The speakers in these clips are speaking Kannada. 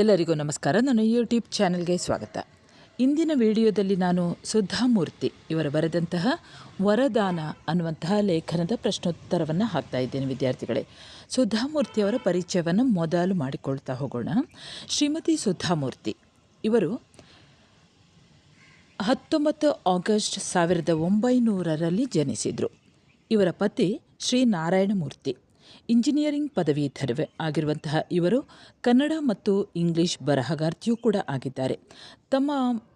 ಎಲ್ಲರಿಗೂ ನಮಸ್ಕಾರ. ನನ್ನ ಯೂಟ್ಯೂಬ್ ಚಾನೆಲ್ಗೆ ಸ್ವಾಗತ. ಇಂದಿನ ವಿಡಿಯೋದಲ್ಲಿ ನಾನು ಸುಧಾಮೂರ್ತಿ ಇವರು ಬರೆದಂತಹ ವರದಾನ ಅನ್ನುವಂತಹ ಲೇಖನದ ಪ್ರಶ್ನೋತ್ತರವನ್ನು ಹಾಕ್ತಾ ಇದ್ದೇನೆ ವಿದ್ಯಾರ್ಥಿಗಳೇ. ಸುಧಾಮೂರ್ತಿಯವರ ಪರಿಚಯವನ್ನು ಮೊದಲು ಮಾಡಿಕೊಳ್ತಾ ಹೋಗೋಣ. ಶ್ರೀಮತಿ ಸುಧಾಮೂರ್ತಿ, ಇವರು ಹತ್ತೊಂಬತ್ತು ಆಗಸ್ಟ್ ಸಾವಿರದ ಒಂಬೈನೂರರಲ್ಲಿ ಜನಿಸಿದರು. ಇವರ ಪತಿ ಶ್ರೀ ನಾರಾಯಣಮೂರ್ತಿ. ಇಂಜಿನಿಯರಿಂಗ್ ಪದವೀಧರ ಆಗಿರುವಂತಹ ಇವರು ಕನ್ನಡ ಮತ್ತು ಇಂಗ್ಲಿಷ್ ಬರಹಗಾರ್ತಿಯೂ ಕೂಡ ಆಗಿದ್ದಾರೆ. ತಮ್ಮ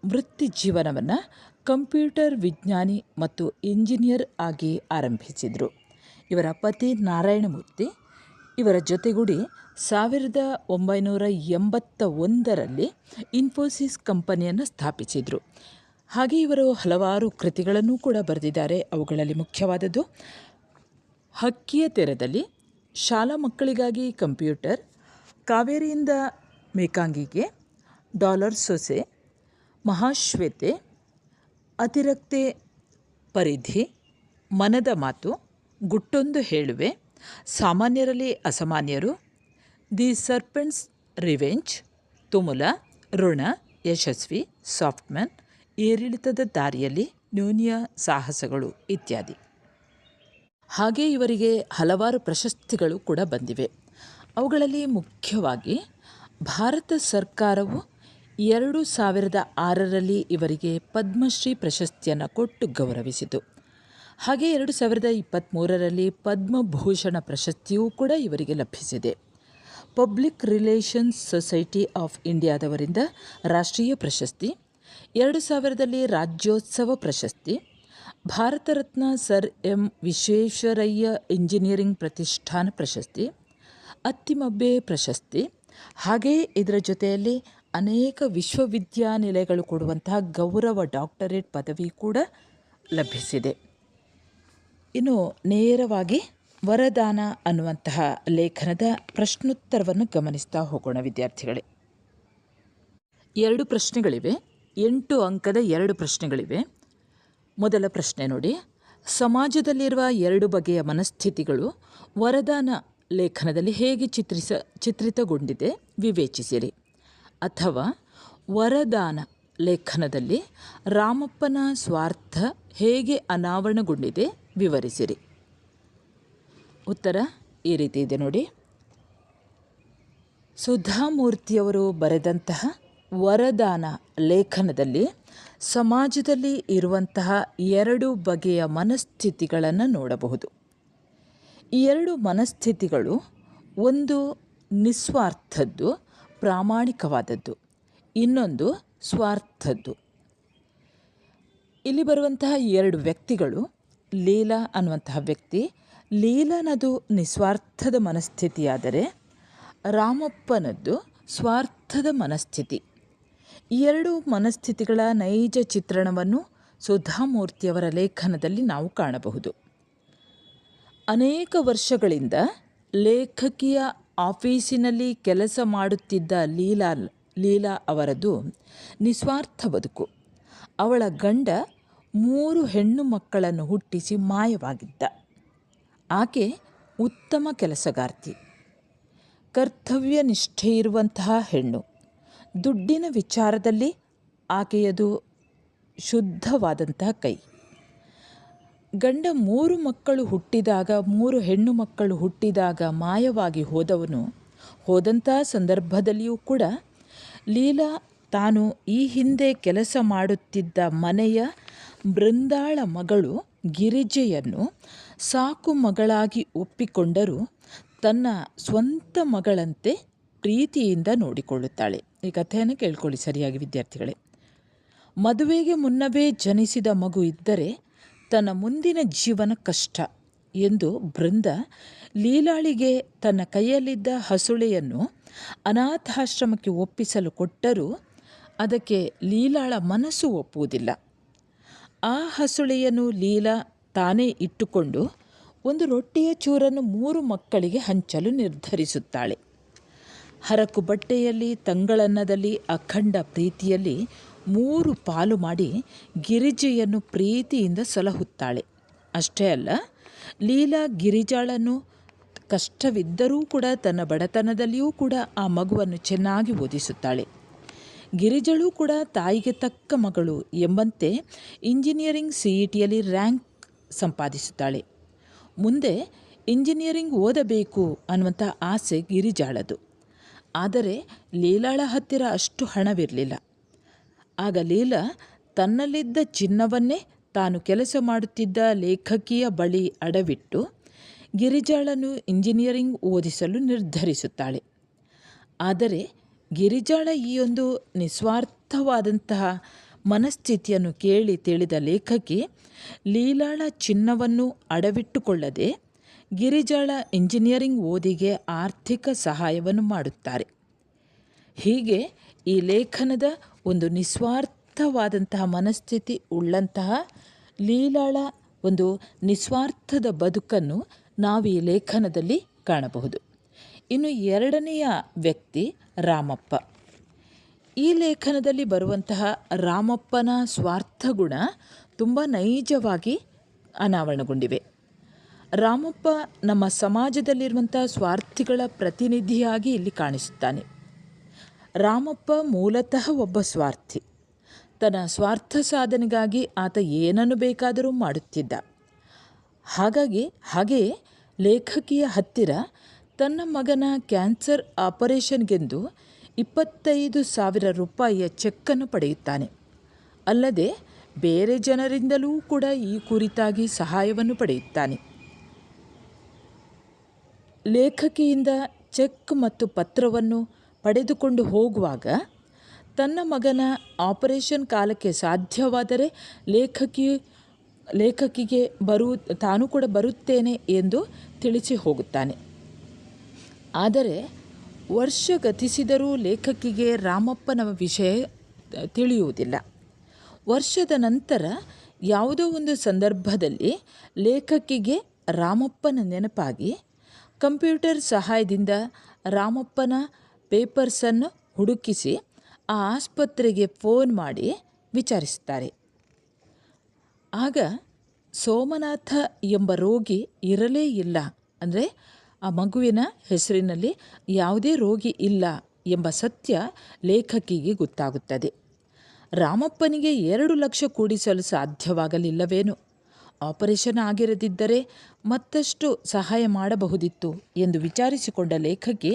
ವೃತ್ತಿ ಜೀವನವನ್ನು ಕಂಪ್ಯೂಟರ್ ವಿಜ್ಞಾನಿ ಮತ್ತು ಇಂಜಿನಿಯರ್ ಆಗಿ ಆರಂಭಿಸಿದರು. ಇವರ ಪತಿ ನಾರಾಯಣಮೂರ್ತಿ ಇವರ ಜೊತೆಗೂಡಿ ಸಾವಿರದ ಒಂಬೈನೂರ ಎಂಬತ್ತ ಒಂದರಲ್ಲಿ ಇನ್ಫೋಸಿಸ್ ಕಂಪನಿಯನ್ನು ಸ್ಥಾಪಿಸಿದರು. ಹಾಗೆ ಇವರು ಹಲವಾರು ಕೃತಿಗಳನ್ನು ಕೂಡ ಬರೆದಿದ್ದಾರೆ. ಅವುಗಳಲ್ಲಿ ಮುಖ್ಯವಾದದ್ದು ಹಕ್ಕಿಯ ತೆರದಲ್ಲಿ ಶಾಲಾ ಮಕ್ಕಳಿಗಾಗಿ ಕಂಪ್ಯೂಟರ್, ಕಾವೇರಿಯಿಂದ ಮೇಕಾಂಗಿಗೆ, ಡಾಲರ್ ಸೊಸೆ, ಮಹಾಶ್ವೇತೆ, ಅತಿರಕ್ತೆ ಪರಿಧಿ, ಮನದ ಮಾತು, ಗುಟ್ಟೊಂದು ಹೇಳುವೆ, ಸಾಮಾನ್ಯರಲ್ಲಿ ಅಸಾಮಾನ್ಯರು, ದಿ ಸರ್ಪೆಂಟ್ಸ್ ರಿವೆಂಜ್, ತುಮುಲ, ಋಣ, ಯಶಸ್ವಿ, ಸಾಫ್ಟ್ಮ್ಯಾನ್, ಏರಿಳಿತದ ದಾರಿಯಲ್ಲಿ ನ್ಯೂನಿಯ ಸಾಹಸಗಳು ಇತ್ಯಾದಿ. ಹಾಗೆ ಇವರಿಗೆ ಹಲವಾರು ಪ್ರಶಸ್ತಿಗಳು ಕೂಡ ಬಂದಿವೆ. ಅವುಗಳಲ್ಲಿ ಮುಖ್ಯವಾಗಿ ಭಾರತ ಸರ್ಕಾರವು ಎರಡು ಸಾವಿರದ ಆರರಲ್ಲಿ ಇವರಿಗೆ ಪದ್ಮಶ್ರೀ ಪ್ರಶಸ್ತಿಯನ್ನು ಕೊಟ್ಟು ಗೌರವಿಸಿತು. ಹಾಗೆ ಎರಡು ಸಾವಿರದ ಇಪ್ಪತ್ತ್ಮೂರರಲ್ಲಿ ಪದ್ಮಭೂಷಣ ಪ್ರಶಸ್ತಿಯೂ ಕೂಡ ಇವರಿಗೆ ಲಭಿಸಿದೆ. ಪಬ್ಲಿಕ್ ರಿಲೇಷನ್ಸ್ ಸೊಸೈಟಿ ಆಫ್ ಇಂಡಿಯಾದವರಿಂದ ರಾಷ್ಟ್ರೀಯ ಪ್ರಶಸ್ತಿ, ಎರಡು ಸಾವಿರದಲ್ಲಿ ರಾಜ್ಯೋತ್ಸವ ಪ್ರಶಸ್ತಿ Bharat Ratna Sir M Visvesvaraya engineering ಪ್ರತಿಷ್ಠಾನ ಪ್ರಶಸ್ತಿ, ಅತ್ತಿಮಬ್ಬೆ ಪ್ರಶಸ್ತಿ ಹಾಗೆಯೇ ಇದರ ಜೊತೆಯಲ್ಲಿ ಅನೇಕ ವಿಶ್ವವಿದ್ಯಾನಿಲಯಗಳು ಕೊಡುವಂತಹ ಗೌರವ ಡಾಕ್ಟರೇಟ್ ಪದವಿ ಕೂಡ ಲಭಿಸಿದೆ. ಇನ್ನು ನೇರವಾಗಿ ವರದಾನ ಅನ್ನುವಂತಹ ಲೇಖನದ ಪ್ರಶ್ನೋತ್ತರವನ್ನು ಗಮನಿಸ್ತಾ ಹೋಗೋಣ ವಿದ್ಯಾರ್ಥಿಗಳೇ. ಎರಡು ಪ್ರಶ್ನೆಗಳಿವೆ, ಎಂಟು ಅಂಕದ ಎರಡು ಪ್ರಶ್ನೆಗಳಿವೆ. ಮೊದಲ ಪ್ರಶ್ನೆ ನೋಡಿ. ಸಮಾಜದಲ್ಲಿರುವ ಎರಡು ಬಗೆಯ ಮನಸ್ಥಿತಿಗಳು ವರದಾನ ಲೇಖನದಲ್ಲಿ ಹೇಗೆ ಚಿತ್ರಿಸ, ಚಿತ್ರಿತಗೊಂಡಿದೆ ವಿವೇಚಿಸಿರಿ. ಅಥವಾ ವರದಾನ ಲೇಖನದಲ್ಲಿ ರಾಮಪ್ಪನ ಸ್ವಾರ್ಥ ಹೇಗೆ ಅನಾವರಣಗೊಂಡಿದೆ ವಿವರಿಸಿರಿ. ಉತ್ತರ ಈ ರೀತಿ ಇದೆ ನೋಡಿ. ಸುಧಾಮೂರ್ತಿಯವರು ಬರೆದಂತಹ ವರದಾನ ಲೇಖನದಲ್ಲಿ ಸಮಾಜದಲ್ಲಿ ಇರುವಂತಹ ಎರಡು ಬಗೆಯ ಮನಸ್ಥಿತಿಗಳನ್ನು ನೋಡಬಹುದು. ಈ ಎರಡು ಮನಸ್ಥಿತಿಗಳು ಒಂದು ನಿಸ್ವಾರ್ಥದ್ದು, ಪ್ರಾಮಾಣಿಕವಾದದ್ದು. ಇನ್ನೊಂದು ಸ್ವಾರ್ಥದ್ದು. ಇಲ್ಲಿ ಬರುವಂತಹ ಎರಡು ವ್ಯಕ್ತಿಗಳು, ಲೀಲಾ ಅನ್ನುವಂತಹ ವ್ಯಕ್ತಿ, ಲೀಲನದು ನಿಸ್ವಾರ್ಥದ ಮನಸ್ಥಿತಿಯಾದರೆ ರಾಮಪ್ಪನದ್ದು ಸ್ವಾರ್ಥದ ಮನಸ್ಥಿತಿ. ಎರಡು ಮನಸ್ಥಿತಿಗಳ ನೈಜ ಚಿತ್ರಣವನ್ನು ಸುಧಾಮೂರ್ತಿಯವರ ಲೇಖನದಲ್ಲಿ ನಾವು ಕಾಣಬಹುದು. ಅನೇಕ ವರ್ಷಗಳಿಂದ ಲೇಖಕಿಯ ಆಫೀಸಿನಲ್ಲಿ ಕೆಲಸ ಮಾಡುತ್ತಿದ್ದ ಲೀಲಾ ಲೀಲಾ ಅವರದು ನಿಸ್ವಾರ್ಥ ಬದುಕು. ಅವಳ ಗಂಡ ಮೂರು ಹೆಣ್ಣು ಮಕ್ಕಳನ್ನು ಹುಟ್ಟಿಸಿ ಮಾಯವಾಗಿದ್ದ. ಆಕೆ ಉತ್ತಮ ಕೆಲಸಗಾರ್ತಿ. ಕರ್ತವ್ಯ ನಿಷ್ಠೆ ಇರುವಂತಹ ಹೆಣ್ಣು. ದುಡ್ಡಿನ ವಿಚಾರದಲ್ಲಿ ಆಕೆಯದು ಶುದ್ಧವಾದಂತಹ ಕೈ. ಗಂಡ ಮೂರು ಮಕ್ಕಳು ಹುಟ್ಟಿದಾಗ, ಮೂರು ಹೆಣ್ಣು ಮಕ್ಕಳು ಹುಟ್ಟಿದಾಗ ಮಾಯವಾಗಿ ಹೋದವನು. ಹೋದಂತಹ ಸಂದರ್ಭದಲ್ಲಿಯೂ ಕೂಡ ಲೀಲಾ ತಾನು ಈ ಹಿಂದೆ ಕೆಲಸ ಮಾಡುತ್ತಿದ್ದ ಮನೆಯ ಬೃಂದಾಳ ಮಗಳು ಗಿರಿಜೆಯನ್ನು ಸಾಕು ಮಗಳಾಗಿ ಒಪ್ಪಿಕೊಂಡರೂ ತನ್ನ ಸ್ವಂತ ಮಗಳಂತೆ ಪ್ರೀತಿಯಿಂದ ನೋಡಿಕೊಳ್ಳುತ್ತಾಳೆ. ಈ ಕಥೆಯನ್ನು ಕೇಳ್ಕೊಳ್ಳಿ ಸರಿಯಾಗಿ ವಿದ್ಯಾರ್ಥಿಗಳೇ. ಮದುವೆಗೆ ಮುನ್ನವೇ ಜನಿಸಿದ ಮಗು ಇದ್ದರೆ ತನ್ನ ಮುಂದಿನ ಜೀವನ ಕಷ್ಟ ಎಂದು ಬೃಂದ ಲೀಲಾಳಿಗೆ ತನ್ನ ಕೈಯಲ್ಲಿದ್ದ ಹಸುಳೆಯನ್ನು ಅನಾಥಾಶ್ರಮಕ್ಕೆ ಒಪ್ಪಿಸಲು ಕೊಟ್ಟರೂ ಅದಕ್ಕೆ ಲೀಲಾಳ ಮನಸ್ಸು ಒಪ್ಪುವುದಿಲ್ಲ. ಆ ಹಸುಳೆಯನ್ನು ಲೀಲಾ ತಾನೇ ಇಟ್ಟುಕೊಂಡು ಒಂದು ರೊಟ್ಟಿಯ ಚೂರನ್ನು ಮೂರು ಮಕ್ಕಳಿಗೆ ಹಂಚಲು ನಿರ್ಧರಿಸುತ್ತಾಳೆ. ಹರಕು ಬಟ್ಟೆಯಲ್ಲಿ, ತಂಗಳನ್ನದಲ್ಲಿ, ಅಖಂಡ ಪ್ರೀತಿಯಲ್ಲಿ ಮೂರು ಪಾಲು ಮಾಡಿ ಗಿರಿಜೆಯನ್ನು ಪ್ರೀತಿಯಿಂದ ಸಲಹುತ್ತಾಳೆ. ಅಷ್ಟೇ ಅಲ್ಲ, ಲೀಲಾ ಗಿರಿಜಾಳನ್ನು ಕಷ್ಟವಿದ್ದರೂ ಕೂಡ ತನ್ನ ಬಡತನದಲ್ಲಿಯೂ ಕೂಡ ಆ ಮಗುವನ್ನು ಚೆನ್ನಾಗಿ ಓದಿಸುತ್ತಾಳೆ. ಗಿರಿಜಳು ಕೂಡ ತಾಯಿಗೆ ತಕ್ಕ ಮಗಳು ಎಂಬಂತೆ ಇಂಜಿನಿಯರಿಂಗ್ ಸಿ ಇ ಟಿಯಲ್ಲಿ ರ್ಯಾಂಕ್ ಸಂಪಾದಿಸುತ್ತಾಳೆ. ಮುಂದೆ ಇಂಜಿನಿಯರಿಂಗ್ ಓದಬೇಕು ಅನ್ನುವಂಥ ಆಸೆ ಗಿರಿಜಾಳದು ಆದರೆ ಲೀಲಾಳ ಹತ್ತಿರ ಅಷ್ಟು ಹಣವಿರಲಿಲ್ಲ. ಆಗ ಲೀಲಾ ತನ್ನಲ್ಲಿದ್ದ ಚಿನ್ನವನ್ನೇ ತಾನು ಕೆಲಸ ಮಾಡುತ್ತಿದ್ದ ಲೇಖಕಿಯ ಬಳಿ ಅಡವಿಟ್ಟು ಗಿರಿಜಾಳನು ಇಂಜಿನಿಯರಿಂಗ್ ಓದಿಸಲು ನಿರ್ಧರಿಸುತ್ತಾಳೆ. ಆದರೆ ಗಿರಿಜಾಳ ಈ ಒಂದು ನಿಸ್ವಾರ್ಥವಾದಂತಹ ಮನಸ್ಥಿತಿಯನ್ನು ಕೇಳಿ ತಿಳಿದ ಲೇಖಕಿ ಲೀಲಾಳ ಚಿನ್ನವನ್ನು ಅಡವಿಟ್ಟುಕೊಳ್ಳದೆ ಗಿರಿಜಾಳ ಇಂಜಿನಿಯರಿಂಗ್ ಓದಿಗೆ ಆರ್ಥಿಕ ಸಹಾಯವನ್ನು ಮಾಡುತ್ತಾರೆ. ಹೀಗೆ ಈ ಲೇಖನದ ಒಂದು ನಿಸ್ವಾರ್ಥವಾದಂತಹ ಮನಸ್ಥಿತಿ ಉಳ್ಳಂತಹ ಲೀಲಾಳ ಒಂದು ನಿಸ್ವಾರ್ಥದ ಬದುಕನ್ನು ನಾವು ಈ ಲೇಖನದಲ್ಲಿ ಕಾಣಬಹುದು. ಇನ್ನು ಎರಡನೆಯ ವ್ಯಕ್ತಿ ರಾಮಪ್ಪ. ಈ ಲೇಖನದಲ್ಲಿ ಬರುವಂತಹ ರಾಮಪ್ಪನ ಸ್ವಾರ್ಥ ಗುಣ ತುಂಬ ನೈಜವಾಗಿ ಅನಾವರಣಗೊಂಡಿವೆ. ರಾಮಪ್ಪ ನಮ್ಮ ಸಮಾಜದಲ್ಲಿರುವಂಥ ಸ್ವಾರ್ಥಿಗಳ ಪ್ರತಿನಿಧಿಯಾಗಿ ಇಲ್ಲಿ ಕಾಣಿಸುತ್ತಾನೆ. ರಾಮಪ್ಪ ಮೂಲತಃ ಒಬ್ಬ ಸ್ವಾರ್ಥಿ. ತನ್ನ ಸ್ವಾರ್ಥ ಸಾಧನೆಗಾಗಿ ಆತ ಏನನ್ನು ಬೇಕಾದರೂ ಮಾಡುತ್ತಿದ್ದ. ಹಾಗಾಗಿ ಹಾಗೆಯೇ ಲೇಖಕಿಯ ಹತ್ತಿರ ತನ್ನ ಮಗನ ಕ್ಯಾನ್ಸರ್ ಆಪರೇಷನ್ಗೆಂದು ಇಪ್ಪತ್ತೈದು ಸಾವಿರ ರೂಪಾಯಿಯ ಚೆಕ್ಕನ್ನು ಪಡೆಯುತ್ತಾನೆ. ಅಲ್ಲದೆ, ಬೇರೆ ಜನರಿಂದಲೂ ಕೂಡ ಈ ಕುರಿತಾಗಿ ಸಹಾಯವನ್ನು ಪಡೆಯುತ್ತಾನೆ. ಲೇಖಕಿಯಿಂದ ಚೆಕ್ ಮತ್ತು ಪತ್ರವನ್ನು ಪಡೆದುಕೊಂಡು ಹೋಗುವಾಗ ತನ್ನ ಮಗನ ಆಪರೇಷನ್ ಕಾಲಕ್ಕೆ ಸಾಧ್ಯವಾದರೆ ಲೇಖಕಿ, ಲೇಖಕಿಗೆ ಬರು, ತಾನು ಕೂಡ ಬರುತ್ತೇನೆ ಎಂದು ತಿಳಿಸಿ ಹೋಗುತ್ತಾನೆ. ಆದರೆ ವರ್ಷ ಗತಿಸಿದರೂ ಲೇಖಕಿಗೆ ರಾಮಪ್ಪನ ವಿಷಯ ತಿಳಿಯುವುದಿಲ್ಲ. ವರ್ಷದ ನಂತರ ಯಾವುದೋ ಒಂದು ಸಂದರ್ಭದಲ್ಲಿ ಲೇಖಕಿಗೆ ರಾಮಪ್ಪನ ನೆನಪಾಗಿ ಕಂಪ್ಯೂಟರ್ ಸಹಾಯದಿಂದ ರಾಮಪ್ಪನ ಪೇಪರ್ಸನ್ನು ಹುಡುಕಿಸಿ ಆ ಆಸ್ಪತ್ರೆಗೆ ಫೋನ್ ಮಾಡಿ ವಿಚಾರಿಸುತ್ತಾರೆ. ಆಗ ಸೋಮನಾಥ ಎಂಬ ರೋಗಿ ಇರಲೇ ಇಲ್ಲ. ಅಂದರೆ ಆ ಮಗುವಿನ ಹೆಸರಿನಲ್ಲಿ ಯಾವುದೇ ರೋಗಿ ಇಲ್ಲ ಎಂಬ ಸತ್ಯ ಲೇಖಕಿಗೆ ಗೊತ್ತಾಗುತ್ತದೆ. ರಾಮಪ್ಪನಿಗೆ ಎರಡು ಲಕ್ಷ ಕೂಡಿಸಲು ಸಾಧ್ಯವಾಗಲಿಲ್ಲವೇನು? ಆಪರೇಷನ್ ಆಗಿರದಿದ್ದರೆ ಮತ್ತಷ್ಟು ಸಹಾಯ ಮಾಡಬಹುದಿತ್ತು ಎಂದು ವಿಚಾರಿಸಿಕೊಂಡ ಲೇಖಕಿ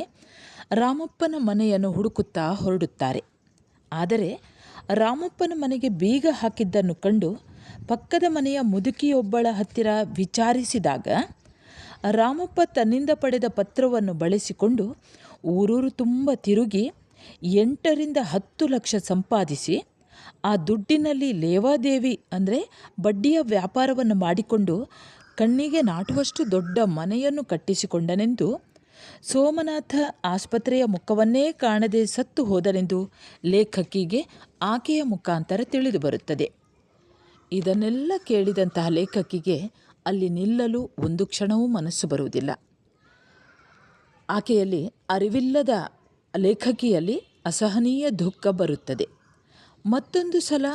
ರಾಮಪ್ಪನ ಮನೆಯನ್ನು ಹುಡುಕುತ್ತಾ ಹೊರಡುತ್ತಾರೆ. ಆದರೆ ರಾಮಪ್ಪನ ಮನೆಗೆ ಬೀಗ ಹಾಕಿದ್ದನ್ನು ಕಂಡು ಪಕ್ಕದ ಮನೆಯ ಮುದುಕಿಯೊಬ್ಬಳ ಹತ್ತಿರ ವಿಚಾರಿಸಿದಾಗ ರಾಮಪ್ಪ ತನ್ನಿಂದ ಪಡೆದ ಪತ್ರವನ್ನು ಬಳಸಿಕೊಂಡು ಊರೂರು ತುಂಬ ತಿರುಗಿ ಎಂಟರಿಂದ ಹತ್ತು ಲಕ್ಷ ಸಂಪಾದಿಸಿ ಆ ದುಡ್ಡಿನಲ್ಲಿ ಲೇವಾದೇವಿ ಅಂದರೆ ಬಡ್ಡಿಯ ವ್ಯಾಪಾರವನ್ನು ಮಾಡಿಕೊಂಡು ಕಣ್ಣಿಗೆ ನಾಟುವಷ್ಟು ದೊಡ್ಡ ಮನೆಯನ್ನು ಕಟ್ಟಿಸಿಕೊಂಡನೆಂದು ಸೋಮನಾಥ ಆಸ್ಪತ್ರೆಯ ಮುಖವನ್ನೇ ಕಾಣದೆ ಸತ್ತು ಹೋದನೆಂದು ಲೇಖಕಿಗೆ ಆಕೆಯ ಮುಖಾಂತರ ತಿಳಿದು ಬರುತ್ತದೆ. ಇದನ್ನೆಲ್ಲ ಕೇಳಿದಂತಹ ಲೇಖಕಿಗೆ ಅಲ್ಲಿ ನಿಲ್ಲಲು ಒಂದು ಕ್ಷಣವೂ ಮನಸ್ಸು ಬರುವುದಿಲ್ಲ. ಆಕೆಯಲ್ಲಿ ಅರಿವಿಲ್ಲದ ಲೇಖಕಿಯಲ್ಲಿ ಅಸಹನೀಯ ದುಃಖ ಬರುತ್ತದೆ. ಮತ್ತೊಂದು ಸಲ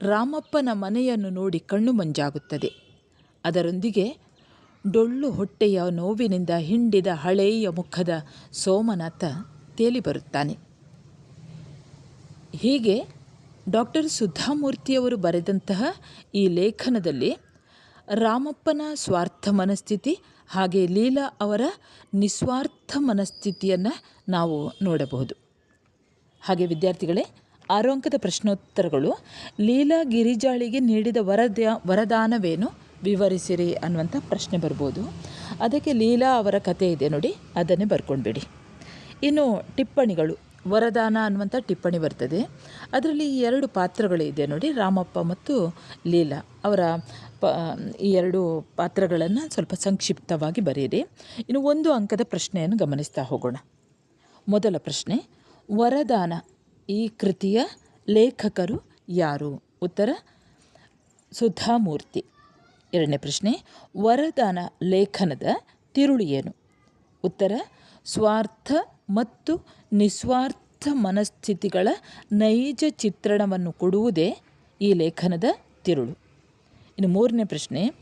ರಾಮಪ್ಪನ ಮನೆಯನ್ನು ನೋಡಿ ಕಣ್ಣು ಮಂಜಾಗುತ್ತದೆ. ಅದರೊಂದಿಗೆ ಡೊಳ್ಳು ಹೊಟ್ಟೆಯ ನೋವಿನಿಂದ ಹಿಂಡಿದ ಹಳೆಯ ಮುಖದ ಸೋಮನಾಥ ತೇಲಿ ಬರುತ್ತಾನೆ. ಹೀಗೆ ಡಾಕ್ಟರ್ ಸುಧಾಮೂರ್ತಿಯವರು ಬರೆದಂತಹ ಈ ಲೇಖನದಲ್ಲಿ ರಾಮಪ್ಪನ ಸ್ವಾರ್ಥ ಮನಸ್ಥಿತಿ ಹಾಗೆ ಲೀಲಾ ಅವರ ನಿಸ್ವಾರ್ಥ ಮನಸ್ಥಿತಿಯನ್ನು ನಾವು ನೋಡಬಹುದು. ಹಾಗೆ ವಿದ್ಯಾರ್ಥಿಗಳೇ ಆರು ಅಂಕದ ಪ್ರಶ್ನೋತ್ತರಗಳು, ಲೀಲಾ ಗಿರಿಜಾಳಿಗೆ ನೀಡಿದ ವರದ ವರದಾನವೇನು? ವಿವರಿಸಿರಿ ಅನ್ನುವಂಥ ಪ್ರಶ್ನೆ ಬರ್ಬೋದು. ಅದಕ್ಕೆ ಲೀಲಾ ಅವರ ಕಥೆ ಇದೆ ನೋಡಿ, ಅದನ್ನೇ ಬರ್ಕೊಂಡ್ಬಿಡಿ. ಇನ್ನು ಟಿಪ್ಪಣಿಗಳು, ವರದಾನ ಅನ್ನುವಂಥ ಟಿಪ್ಪಣಿ ಬರ್ತದೆ. ಅದರಲ್ಲಿ ಎರಡು ಪಾತ್ರಗಳಿದೆ ನೋಡಿ, ರಾಮಪ್ಪ ಮತ್ತು ಲೀಲಾ. ಅವರ ಪ, ಈ ಎರಡು ಪಾತ್ರಗಳನ್ನು ಸ್ವಲ್ಪ ಸಂಕ್ಷಿಪ್ತವಾಗಿ ಬರೆಯಿರಿ. ಇನ್ನು ಒಂದು ಅಂಕದ ಪ್ರಶ್ನೆಯನ್ನು ಗಮನಿಸ್ತಾ ಹೋಗೋಣ. ಮೊದಲ ಪ್ರಶ್ನೆ, ವರದಾನ. ಈ ಕೃತಿಯ ಲೇಖಕರು ಯಾರು? ಉತ್ತರ, ಸುಧಾಮೂರ್ತಿ. ಎರಡನೇ ಪ್ರಶ್ನೆ, ವರದಾನ ಲೇಖನದ ತಿರುಳು ಏನು? ಉತ್ತರ, ಸ್ವಾರ್ಥ ಮತ್ತು ನಿಸ್ವಾರ್ಥ ಮನಸ್ಥಿತಿಗಳ ನೈಜ ಚಿತ್ರಣವನ್ನು ಕೊಡುವುದೇ ಈ ಲೇಖನದ ತಿರುಳು. ಇನ್ನು ಮೂರನೇ ಪ್ರಶ್ನೆ,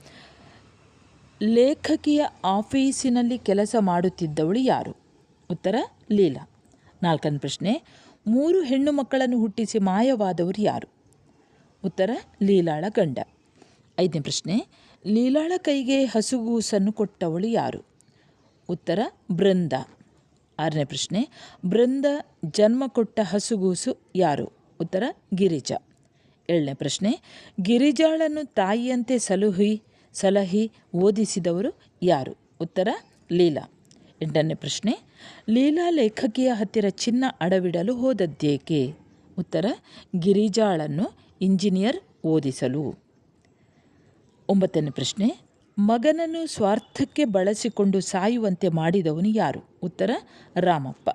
ಲೇಖಕಿಯ ಆಫೀಸಿನಲ್ಲಿ ಕೆಲಸ ಮಾಡುತ್ತಿದ್ದವಳು ಯಾರು? ಉತ್ತರ, ಲೀಲಾ. ನಾಲ್ಕನೇ ಪ್ರಶ್ನೆ ಮೂರು ಹೆಣ್ಣು ಮಕ್ಕಳನ್ನು ಹುಟ್ಟಿಸಿ ಮಾಯವಾದವರು ಯಾರು? ಉತ್ತರ, ಲೀಲಾಳ ಗಂಡ. ಐದನೇ ಪ್ರಶ್ನೆ, ಲೀಲಾಳ ಕೈಗೆ ಹಸುಗೂಸನ್ನು ಕೊಟ್ಟವಳು ಯಾರು? ಉತ್ತರ, ಬೃಂದ. ಆರನೇ ಪ್ರಶ್ನೆ, ಬೃಂದ ಜನ್ಮ ಕೊಟ್ಟ ಹಸುಗೂಸು ಯಾರು? ಉತ್ತರ, ಗಿರಿಜಾ. ಏಳನೇ ಪ್ರಶ್ನೆ, ಗಿರಿಜಾಳನ್ನು ತಾಯಿಯಂತೆ ಸಲುಹಿ, ಸಲಹಿ ಓದಿಸಿದವರು ಯಾರು? ಉತ್ತರ, ಲೀಲಾ. ಎಂಟನೇ ಪ್ರಶ್ನೆ ಲೀಲಾ ಲೇಖಕಿಯ ಹತ್ತಿರ ಚಿನ್ನ ಅಡವಿಡಲು ಹೋದದ್ದೇಕೆ? ಉತ್ತರ, ಗಿರಿಜಾಳನ್ನು ಇಂಜಿನಿಯರ್ ಓದಿಸಲು. ಒಂಬತ್ತನೇ ಪ್ರಶ್ನೆ, ಮಗನನ್ನು ಸ್ವಾರ್ಥಕ್ಕೆ ಬಳಸಿಕೊಂಡು ಸಾಯುವಂತೆ ಮಾಡಿದವನು ಯಾರು? ಉತ್ತರ, ರಾಮಪ್ಪ.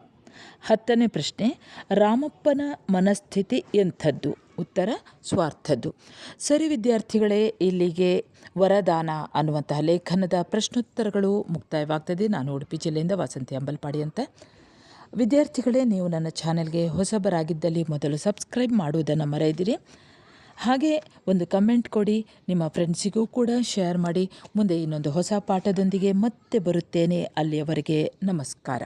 ಹತ್ತನೇ ಪ್ರಶ್ನೆ, ರಾಮಪ್ಪನ ಮನಸ್ಥಿತಿ ಎಂಥದ್ದು? ಉತ್ತರ ಸ್ವಾರ್ಥದ್ದು. ಸರಿ ವಿದ್ಯಾರ್ಥಿಗಳೇ, ಇಲ್ಲಿಗೆ ವರದಾನ ಅನ್ನುವಂತಹ ಲೇಖನದ ಪ್ರಶ್ನೋತ್ತರಗಳು ಮುಕ್ತಾಯವಾಗ್ತದೆ. ನಾನು ಉಡುಪಿ ಜಿಲ್ಲೆಯಿಂದ ವಾಸಂತಿ ಅಂಬಲ್ಪಾಡಿ ಅಂತ. ವಿದ್ಯಾರ್ಥಿಗಳೇ, ನೀವು ನನ್ನ ಚಾನೆಲ್ಗೆ ಹೊಸಬರಾಗಿದ್ದಲ್ಲಿ ಮೊದಲು ಸಬ್ಸ್ಕ್ರೈಬ್ ಮಾಡುವುದನ್ನು ಮರೆಯದಿರಿ. ಹಾಗೆ ಒಂದು ಕಮೆಂಟ್ ಕೊಡಿ, ನಿಮ್ಮ ಫ್ರೆಂಡ್ಸಿಗೂ ಕೂಡ ಶೇರ್ ಮಾಡಿ. ಮುಂದೆ ಇನ್ನೊಂದು ಹೊಸ ಪಾಠದೊಂದಿಗೆ ಮತ್ತೆ ಬರುತ್ತೇನೆ. ಅಲ್ಲಿಯವರೆಗೆ ನಮಸ್ಕಾರ.